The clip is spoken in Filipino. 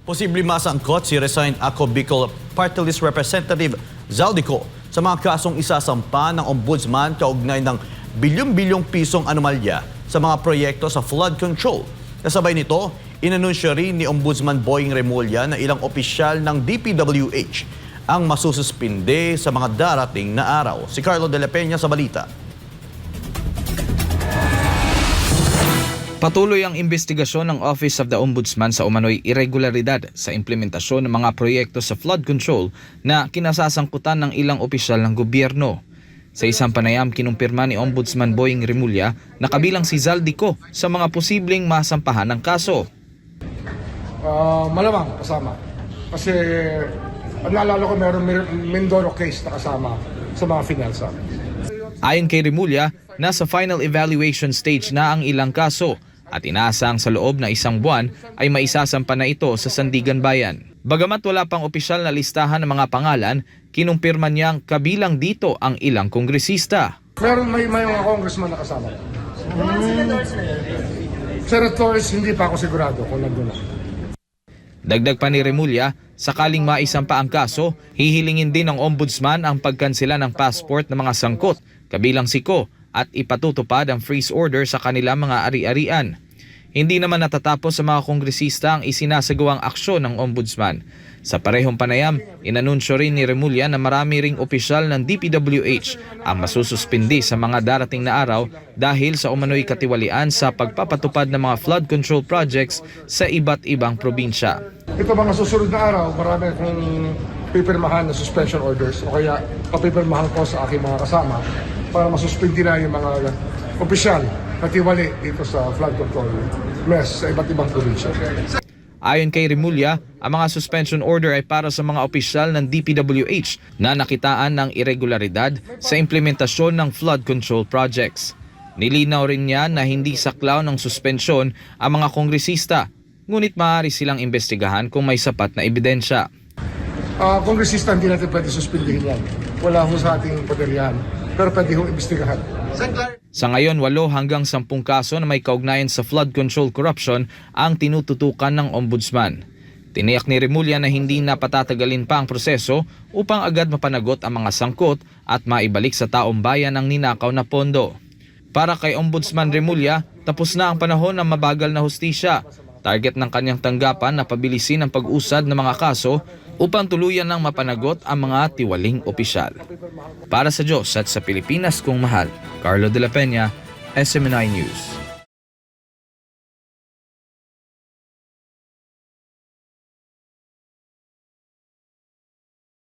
Posibleng masangkot si resigned Ako Bicol Party List Representative Zaldico sa mga kasong isasampa ng ombudsman kaugnay ng bilyong-bilyong pisong anomalya sa mga proyekto sa flood control. Kasabay nito, inanunsyo rin ni Ombudsman Boying Remulla na ilang opisyal ng DPWH ang masususpinde sa mga darating na araw. Si Carlo De La Peña sa balita. Patuloy ang investigasyon ng Office of the Ombudsman sa umano'y irregularidad sa implementasyon ng mga proyekto sa flood control na kinasasangkutan ng ilang opisyal ng gobyerno. Sa isang panayam, kinumpirma ni Ombudsman Boying Remulla na kabilang si Zaldico sa mga posibleng masampahan ng kaso. Ah, malamang kasama. Kasi ang naalala ko meron Mindoro case na kasama sa mga finalsa. Ayon kay Remulla, nasa final evaluation stage na ang ilang kaso at inaasang sa loob na isang buwan ay maisasampa na ito sa Sandigan Bayan. Bagamat wala pang opisyal na listahan ng mga pangalan, kinumpirma niyang kabilang dito ang ilang kongresista. Meron may, may mga congressman na kasama. Senators, hindi pa ako sigurado kung nandun na. Dagdag pa ni Remulla, sakaling maisampa ang kaso, hihilingin din ng ombudsman ang pagkansela ng passport ng mga sangkot, kabilang si Ko, at ipatutupad ang freeze order sa kanilang mga ari-arian. Hindi naman natatapos sa mga kongresista ang isinasagawang aksyon ng ombudsman. Sa parehong panayam, inanunsyo rin ni Remulla na marami ring opisyal ng DPWH ang masususpindi sa mga darating na araw dahil sa umano'y katiwalian sa pagpapatupad ng mga flood control projects sa iba't ibang probinsya. Ito mga susunod na araw, marami akong pipirmahan na suspension orders o kaya papipirmahan ko sa aking mga kasama para masuspindi na yung mga opisyal na tiwali dito sa flood control mess sa iba't ibang probinsya. Ayon kay Remulla, ang mga suspension order ay para sa mga opisyal ng DPWH na nakitaan ng irregularidad sa implementasyon ng flood control projects. Nilinaw rin niya na hindi saklaw ng suspensyon ang mga kongresista, ngunit maaari silang imbestigahan kung may sapat na ebidensya. Ah, kongresista, hindi natin pwede suspindihin yan. Wala ho sa ating poderyahan. Pero pwede ho imbestigahan. Sa ngayon, walo hanggang sampung kaso na may kaugnayan sa flood control corruption ang tinututukan ng ombudsman. Tiniyak ni Remulla na hindi na patatagalin pa ang proseso upang agad mapanagot ang mga sangkot at maibalik sa taong bayan ang ninakaw na pondo. Para kay Ombudsman Remulla, tapos na ang panahon ng mabagal na hustisya. Target ng kanyang tanggapan na pabilisin ang pag-usad ng mga kaso upang tuluyan ng mapanagot ang mga tiwaling opisyal. Para sa Diyos at sa Pilipinas kung mahal, Carlo de la Peña, SMNI News.